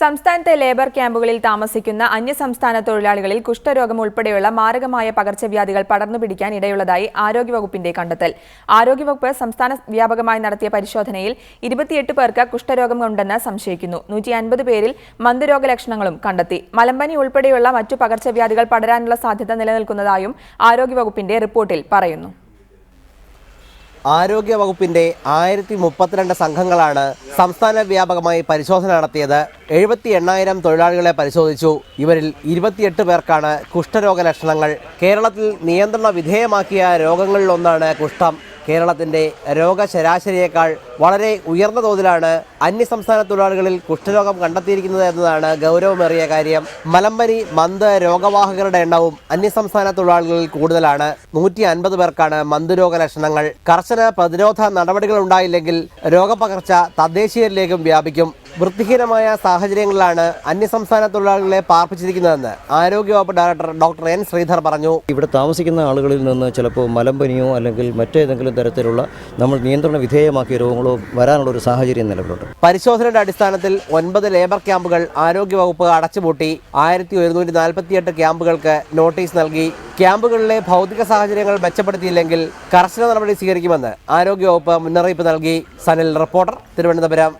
സംസ്ഥാനത്തെ ലേബർ ക്യാമ്പുകളിൽ താമസിക്കുന്ന അന്യസംസ്ഥാന തൊഴിലാളികളിൽ കുഷ്ഠരോഗം ഉൾപ്പെടെയുള്ള മാരകമായ പകർച്ചവ്യാധികൾ പടർന്നുപിടിക്കാൻ ഇടയുള്ളതായി ആരോഗ്യവകുപ്പിന്റെ കണ്ടെത്തൽ. ആരോഗ്യവകുപ്പ് സംസ്ഥാന വ്യാപകമായി നടത്തിയ പരിശോധനയിൽ ഇരുപത്തിയെട്ട് പേർക്ക് കുഷ്ഠരോഗം ഉണ്ടെന്ന് സംശയിക്കുന്നു. നൂറ്റി അൻപത് പേരിൽ മന്ദരോഗലക്ഷണങ്ങളും കണ്ടെത്തി. മലമ്പനി ഉൾപ്പെടെയുള്ള മറ്റു പകർച്ചവ്യാധികൾ പടരാനുള്ള സാധ്യത നിലനിൽക്കുന്നതായും ആരോഗ്യവകുപ്പിന്റെ റിപ്പോർട്ടിൽ പറയുന്നു. ആരോഗ്യ വകുപ്പിന്റെ ആയിരത്തി മുപ്പത്തിരണ്ട് സംഘങ്ങളാണ് സംസ്ഥാന വ്യാപകമായി പരിശോധന നടത്തിയത്. എഴുപത്തി എണ്ണായിരം തൊഴിലാളികളെ പരിശോധിച്ചു. ഇവരിൽ ഇരുപത്തിയെട്ട് പേർക്കാണ് കുഷ്ഠരോഗ ലക്ഷണങ്ങൾ. കേരളത്തിൽ നിയന്ത്രണ വിധേയമാക്കിയ രോഗങ്ങളിലൊന്നാണ് കുഷ്ഠം. കേരളത്തിന്റെ രോഗശരാശരിയേക്കാൾ വളരെ ഉയർന്ന തോതിലാണ് അന്യസംസ്ഥാന തൊഴിലാളികളിൽ കുഷ്ഠരോഗം കണ്ടെത്തിയിരിക്കുന്നത് എന്നതാണ് ഗൗരവമേറിയ കാര്യം. മലമ്പനി മന്ത് രോഗവാഹകരുടെ എണ്ണവും അന്യസംസ്ഥാന തൊഴിലാളികളിൽ കൂടുതലാണ്. നൂറ്റി അൻപത് പേർക്കാണ് മന്ത്രോഗ ലക്ഷണങ്ങൾ. കർശന പ്രതിരോധ നടപടികൾ ഉണ്ടായില്ലെങ്കിൽ രോഗപകർച്ച തദ്ദേശീയരിലേക്കും വ്യാപിക്കും. വൃത്തിഹീനമായ സാഹചര്യങ്ങളിലാണ് അന്യസംസ്ഥാന തൊഴിലാളികളെ പാർപ്പിച്ചിരിക്കുന്നതെന്ന് ആരോഗ്യവകുപ്പ് ഡയറക്ടർ ഡോക്ടർ എൻ ശ്രീധർ പറഞ്ഞു. ഇവിടെ താമസിക്കുന്ന ആളുകളിൽ നിന്ന് ചിലപ്പോൾ മലമ്പനിയോ അല്ലെങ്കിൽ മറ്റേതെങ്കിലും തരത്തിലുള്ള നമ്മൾ നിയന്ത്രണ വിധേയമാക്കിയ രോഗങ്ങളോ വരാനുള്ള ഒരു സാഹചര്യം നിലവിലുണ്ട്. പരിശോധനയുടെ അടിസ്ഥാനത്തിൽ ഒൻപത് ലേബർ ക്യാമ്പുകൾ ആരോഗ്യവകുപ്പ് അടച്ചുപൂട്ടി ആയിരത്തി ഒരുന്നൂറ്റി നാൽപ്പത്തിയെട്ട് ക്യാമ്പുകൾക്ക് നോട്ടീസ് നൽകി. ക്യാമ്പുകളിലെ ഭൗതിക സാഹചര്യങ്ങൾ മെച്ചപ്പെടുത്തിയില്ലെങ്കിൽ കർശന നടപടി സ്വീകരിക്കുമെന്ന് ആരോഗ്യവകുപ്പ് മുന്നറിയിപ്പ് നൽകി. സനൽ റിപ്പോർട്ടർ തിരുവനന്തപുരം.